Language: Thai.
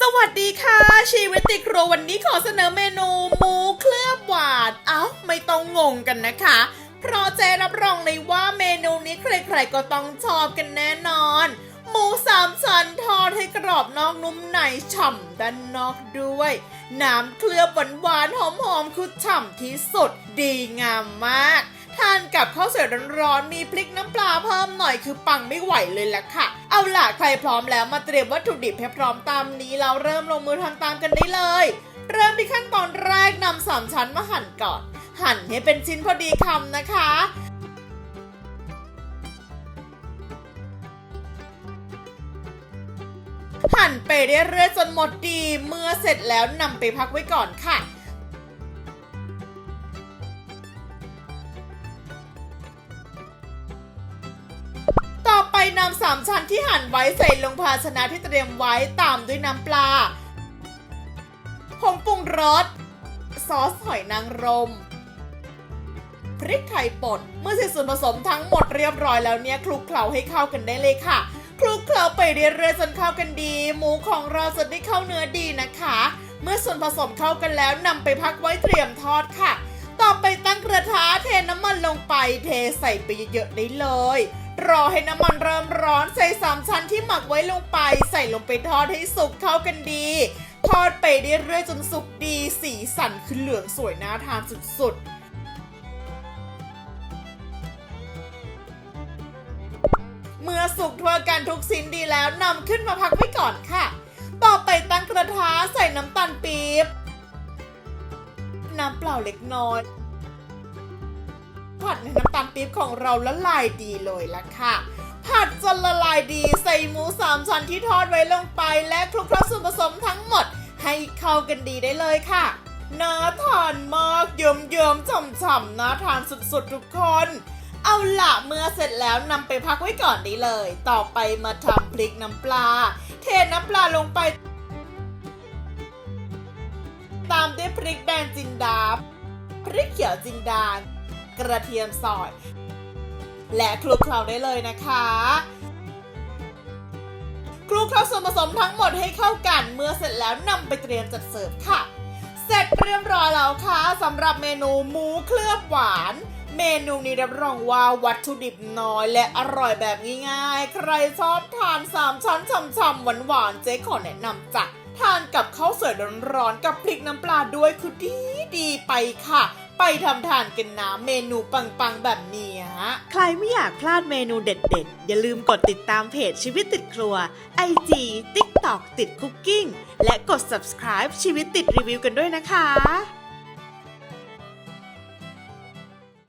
สวัสดีค่ะ ชีวิตติครัววันนี้ขอเสนอเมนูหมูเคลือบหวานเอ้าไม่ต้องงงกันนะคะ เพราะเจรับรองเลยว่าเมนูนี้ใครๆก็ต้องชอบกันแน่นอน หมูสามชั้นทอดให้กรอบนอกนุ่มในฉ่ำด้านนอกด้วย น้ำเคลือบหวานๆหอมๆคือฉ่ำที่สุดดีงามมาก ทานกับข้าวสวยร้อนๆ มีพริกน้ำปลาเพิ่มหน่อยคือปังไม่ไหวเลยล่ะค่ะ เอาล่ะใครพร้อมแล้วมาเตรียมวัตถุดิบให้พร้อมตามนี้เราเริ่มลงมือทำตามกันได้เลย เริ่มที่ขั้นตอนแรกนำสามชั้นมาหั่นก่อน หั่นให้เป็นชิ้นพอดีคำนะคะหั่นไปเรื่อยๆจนหมดดี เมื่อเสร็จแล้วนำไปพักไว้ก่อนค่ะ นำสามชั้นที่หั่นไว้ใส่ลงภาชนะที่เตรียมไว้ตามด้วยน้ำปลาผงปรุงรสซอสหอยนางรม พริกไทยป่นเมื่อใส่ส่วนผสมทั้งหมดเรียบร้อยแล้วเนี่ยคลุกเคล้าให้เข้ากันได้เลยค่ะ คลุกเคล้าไปเรื่อยๆจนเข้ากันดี หมูของเราจะได้เข้าเนื้อดีนะคะ เมื่อส่วนผสมเข้ากันแล้วนำไปพักไว้เตรียมทอดค่ะ ต่อไปตั้งกระทะเทน้ำมันลงไปเทใส่ไปเยอะๆได้เลย รอให้น้ำมันเริ่มร้อนใส่สามชั้นที่หมักไว้ลงไป ใส่ลงไปทอดให้สุกเข้ากันดี ทอดไปเรื่อยๆจนสุกดี สีสันคือเหลืองสวยน่าทานสุดๆเมื่อสุกทั่วกันทุกสิ้นดีแล้วนำขึ้นมาพักไว้ก่อนค่ะ ต่อไปตั้งกระทะใส่น้ำตาลปี๊บ น้ำเปล่าเล็กน้อย ดในน้ำตาลปี๊บของเราละลายดีเลยละค่ะ ผัดจนละลายดีใส่หมูสามชั้นที่ทอดไว้ลงไป และคลุกเคล้าส่วนผสมทั้งหมด ให้เข้ากันดีได้เลยค่ะน่าทานมากเยิ้มๆฉ่ำๆน่าทานสุดๆทุกคน เอาละเมื่อเสร็จแล้วนำไปพักไว้ก่อนได้เลย ต่อไปมาทำพริกน้ำปลา เทน้ำปลาลงไป ตามด้วยพริกแดงจินดา พริกเขียวจินดา กระเทียมซอย และคลุกเคล้าได้เลยนะคะคลุกเคล้าส่วนผสมทั้งหมดให้เข้ากัน เมื่อเสร็จแล้วนำไปเตรียมจัดเสิร์ฟค่ะ เสร็จเรียบร้อยแล้วค่ะสำหรับเมนูหมูเคลือบหวาน เมนูนี้รับรองว่าวัตถุดิบน้อยและอร่อยแบบง่ายๆ ใครชอบทานสามชั้นฉ่ำๆหวานๆเจ๊ขอแนะนำจ้ะ ทานกับข้าวสวยร้อนๆกับพริกน้ำปลาด้วยคือดีดีๆไปค่ะ ไปทำทานกันนะเมนูปังๆแบบนี้ ใครไม่อยากพลาดเมนูเด็ดๆ อย่าลืมกดติดตามเพจชีวิตติดครัว IG TikTok ติดคุกกิ้งและกด subscribe ชีวิตติดรีวิวกันด้วยนะคะ